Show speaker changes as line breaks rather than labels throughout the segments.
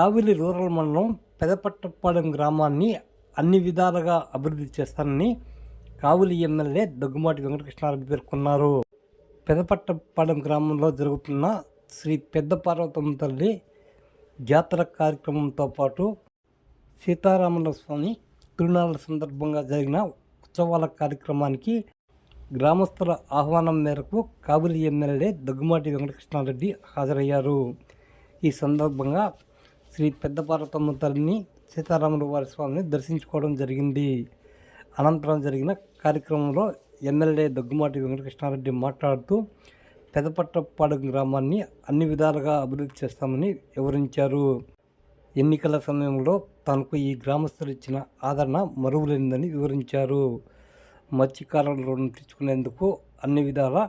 కావిలి rural మండలం పెదపట్టపాలెం గ్రామాన్ని అన్ని విధాలుగా అభివృద్ధి చేస్తానని కావులి ఎమ్మెల్యే దగ్గుమాటి వెంకటకృష్ణారెడ్డి పేర్కొన్నారు. పెదపట్టపాలెం గ్రామంలో జరుగుతున్న శ్రీ పెద్ద పార్వతమ్మ తల్లి జాతర కార్యక్రమంతో పాటు సీతారాముల స్వామి తిరునాళ్ళ సందర్భంగా జరిగిన ఉత్సవాల కార్యక్రమానికి గ్రామస్తుల ఆహ్వానం మేరకు కావులి ఎమ్మెల్యే దగ్గుమాటి వెంకటకృష్ణారెడ్డి హాజరయ్యారు. ఈ సందర్భంగా శ్రీ పెద్ద పార్వతమ్మ తల్లిని సీతారాముల వారి స్వామిని దర్శించుకోవడం జరిగింది. అనంతరం జరిగిన కార్యక్రమంలో ఎమ్మెల్యే దగ్గుమాటి వెంకటకృష్ణారెడ్డి మాట్లాడుతూ పెదపట్టపాడు గ్రామాన్ని అన్ని విధాలుగా అభివృద్ధి చేస్తామని వివరించారు. ఎన్నికల సమయంలో తనకు ఈ గ్రామస్తులు ఇచ్చిన ఆదరణ మరువులేనిదని వివరించారు. మత్స్యకారుల రుణం తెచ్చుకునేందుకు అన్ని విధాలా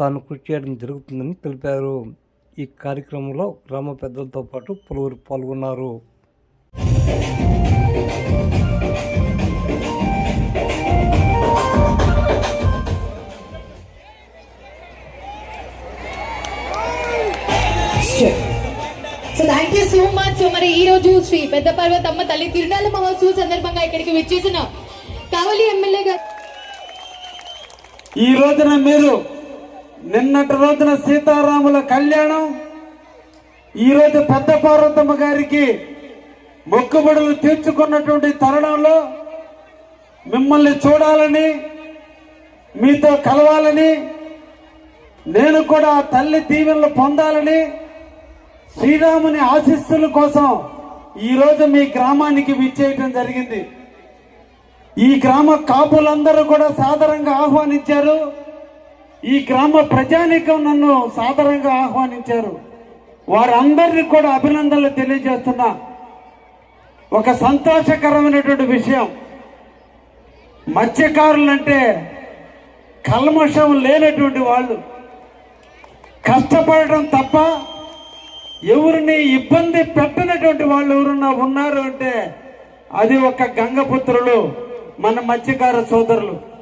తాను కృషి చేయడం జరుగుతుందని తెలిపారు. ఈ కార్యక్రమంలో గ్రామ పెద్దలతో పాటు పలువురు పాల్గొన్నారు.
So thank you so much so మరి ఈ రోజు శ్రీ పెద్ద పర్వతమ్మ తల్లి తిరునాళ్ళ మహోత్సవం సందర్భంగా ఇక్కడికి విచ్చేసిన. కావలి ఎమ్మెల్యే గారు
ఈ రోజున మీరు నిన్నటి రోజున సీతారాముల కళ్యాణం ఈ రోజు పెద్ద పార్వతమ్మ గారికి మొక్కుబడులు తీర్చుకున్నటువంటి తరుణంలో మిమ్మల్ని చూడాలని మీతో కలవాలని నేను కూడా ఆ తల్లి దీవెనలు పొందాలని శ్రీరాముని ఆశీస్సుల కోసం ఈ రోజు మీ గ్రామానికి విచ్చేయటం జరిగింది. ఈ గ్రామ కాపులందరూ కూడా సాదరంగా ఆహ్వానించారు. ఈ గ్రామ ప్రజానీకం నన్ను సాధారణంగా ఆహ్వానించారు. వారందరినీ కూడా అభినందనలు తెలియజేస్తున్నా. ఒక సంతోషకరమైనటువంటి విషయం. మత్స్యకారులంటే కల్మషం లేనటువంటి వాళ్ళు. కష్టపడటం తప్ప ఎవరిని ఇబ్బంది పెట్టనటువంటి వాళ్ళు ఎవరన్నా ఉన్నారు అంటే అది ఒక గంగపుత్రులు మన మత్స్యకార సోదరులు.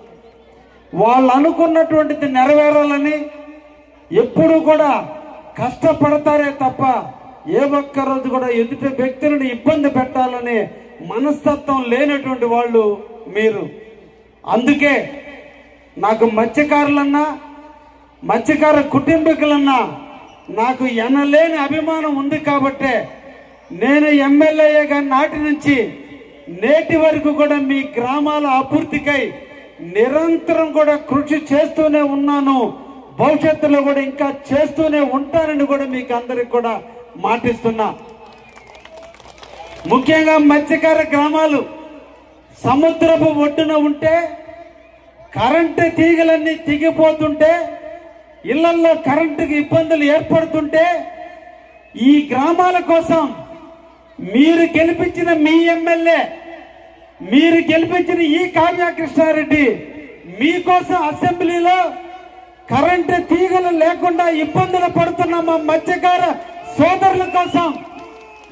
వాళ్ళు అనుకున్నటువంటిది నెరవేరాలని ఎప్పుడు కూడా కష్టపడతారే తప్ప ఏ ఒక్క రోజు కూడా ఎదుటి వ్యక్తులను ఇబ్బంది పెట్టాలని మనస్తత్వం లేనటువంటి వాళ్ళు మీరు. అందుకే నాకు మత్స్యకారులన్నా మత్స్యకార కుటుంబీకులన్నా నాకు ఎనలేని అభిమానం ఉంది కాబట్టే నేను ఎమ్మెల్యేగా నాటి నుంచి నేటి వరకు కూడా మీ గ్రామాల అభివృద్ధికై నిరంతరం కూడా కృషి చేస్తూనే ఉన్నాను. భవిష్యత్తులో కూడా ఇంకా చేస్తూనే ఉంటానని కూడా మీకు అందరికి కూడా మాటిస్తున్నా. ముఖ్యంగా మత్స్యకార గ్రామాలు సముద్రపు ఒడ్డున ఉంటే కరెంటు తీగలన్నీ తెగిపోతుంటే ఇళ్ళల్లో కరెంటుకి ఇబ్బందులు ఏర్పడుతుంటే ఈ గ్రామాల కోసం మీరు గెలిపించిన మీ ఎమ్మెల్యే మీరు గెలిపించిన ఈ కావ్య కృష్ణారెడ్డి మీకోసం అసెంబ్లీలో కరెంటు తీగలు లేకుండా ఇబ్బందులు పడుతున్న మా మత్స్యకార సోదరుల కోసం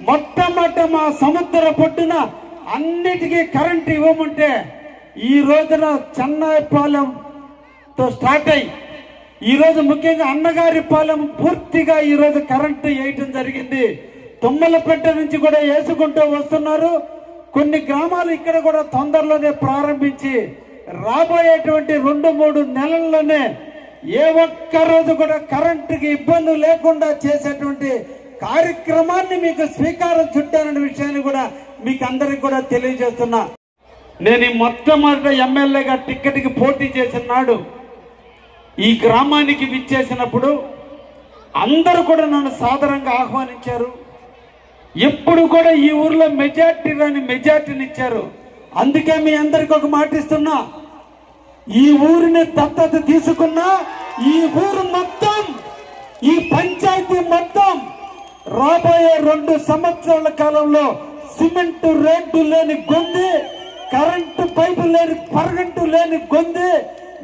మొట్టమొదట మా సముద్ర పొట్టున అన్నిటికీ కరెంటు ఇవ్వమంటే ఈ రోజున చెన్నైపాలెంతో స్టార్ట్ అయ్యి ఈరోజు ముఖ్యంగా అన్నగారి పాలెం పూర్తిగా ఈ రోజు కరెంటు వేయటం జరిగింది. తుమ్మలపెట్ట నుంచి కూడా వేసుకుంటూ వస్తున్నారు. కొన్ని గ్రామాలు ఇక్కడ కూడా తొందరలోనే ప్రారంభించి రాబోయేటువంటి రెండు మూడు నెలల్లోనే ఏ ఒక్క రోజు కూడా కరెంటుకి ఇబ్బంది లేకుండా చేసేటువంటి కార్యక్రమాన్ని మీకు స్వీకారం చుట్టారనే విషయాన్ని కూడా మీకు అందరికి కూడా తెలియజేస్తున్నా. నేను ఈ మొట్టమొదట ఎమ్మెల్యేగా టిక్కెట్కి పోటీ చేసిన నాడు ఈ గ్రామానికి విచ్చేసినప్పుడు అందరూ కూడా నన్ను సాదరంగా ఆహ్వానించారు. ఎప్పుడు కూడా ఈ ఊర్లో మెజార్టీ రాని మెజార్టీని ఇచ్చారు అందుకే మీ అందరికి ఒక మాట ఇస్తున్నా. ఈ ఊరిని దత్తత తీసుకున్నా ఈ ఊరు మొత్తం ఈ పంచాయతీ మొత్తం రాబోయే రెండు సంవత్సరాల కాలంలో సిమెంట్ రేటు లేని గొంది కరెంటు పైపు లేని కరెంటు లేని గొంది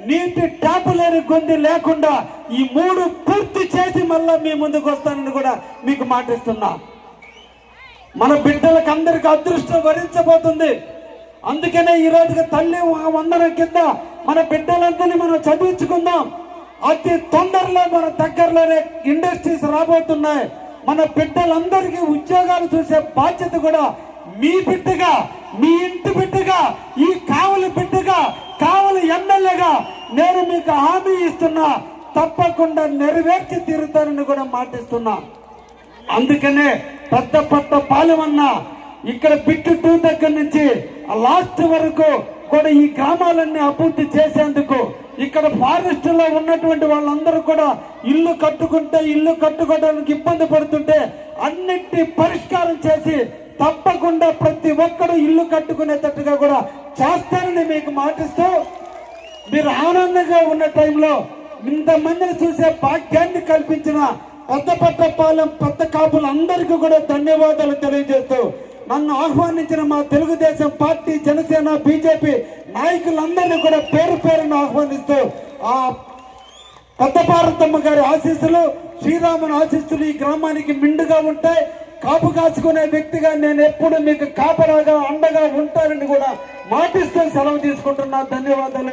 నీటి ట్యాప్ లేని గొంది లేకుండా ఈ మూడు పూర్తి చేసి మళ్ళా మీ ముందుకు వస్తానని కూడా మీకు మాటిస్తున్నా మన బిడ్డలకు అందరికి అదృష్టం వరించబోతుంది. అందుకనే ఈ రోజుకి తల్లి వందనం కింద మన బిడ్డలందరినీ మనం చదివించుకుందాం. అతి తొందరలో మన దగ్గరలోనే ఇండస్ట్రీస్ రాబోతున్నాయి. మన బిడ్డలందరికీ ఉద్యోగాలు చూసే బాధ్యత కూడా మీ బిడ్డగా మీ ఇంటి బిడ్డగా ఈ కావలి బిడ్డగా కావలి ఎమ్మెల్యేగా నేను మీకు హామీ ఇస్తున్నా. తప్పకుండా నెరవేర్చి తీరుతానని కూడా మాటిస్తున్నా. అందుకనే పెద్ద పట్ట పాలెమన్న ఇక్కడ బిట్టు టూ దగ్గర నుంచి లాస్ట్ వరకు కూడా ఈ గ్రామాలన్నీ అభివృద్ధి చేసేందుకు ఇక్కడ ఫారెస్ట్లో ఉన్నటువంటి వాళ్ళందరూ కూడా ఇల్లు కట్టుకుంటే ఇల్లు కట్టుకోవడానికి ఇబ్బంది పడుతుంటే అన్నిటి పరిష్కారం చేసి తప్పకుండా ప్రతి ఒక్కరు ఇల్లు కట్టుకునేటట్టుగా కూడా చేస్తానని మీకు మాటిస్తూ మీరు ఆనందంగా ఉన్న టైంలో ఇంతమందిని చూసే భాగ్యాన్ని కల్పించిన పెద్దపట్టపాలెం పెద్ద కాపులు అందరికీ కూడా ధన్యవాదాలు తెలియజేస్తూ నన్ను ఆహ్వానించిన మా తెలుగుదేశం పార్టీ జనసేన బీజేపీ నాయకులందరినీ కూడా పేరు పేరును ఆహ్వానిస్తూ ఆ పెద్ద భారతమ్మ గారి ఆశీస్సులు శ్రీరాముని ఆశీస్సులు ఈ గ్రామానికి మిండుగా ఉంటాయి. కాపు కాచుకునే వ్యక్తిగా నేను ఎప్పుడు మీకు కాపరాగా అండగా ఉంటానని కూడా మాటిస్తూ సెలవు తీసుకుంటున్నా. ధన్యవాదాలు.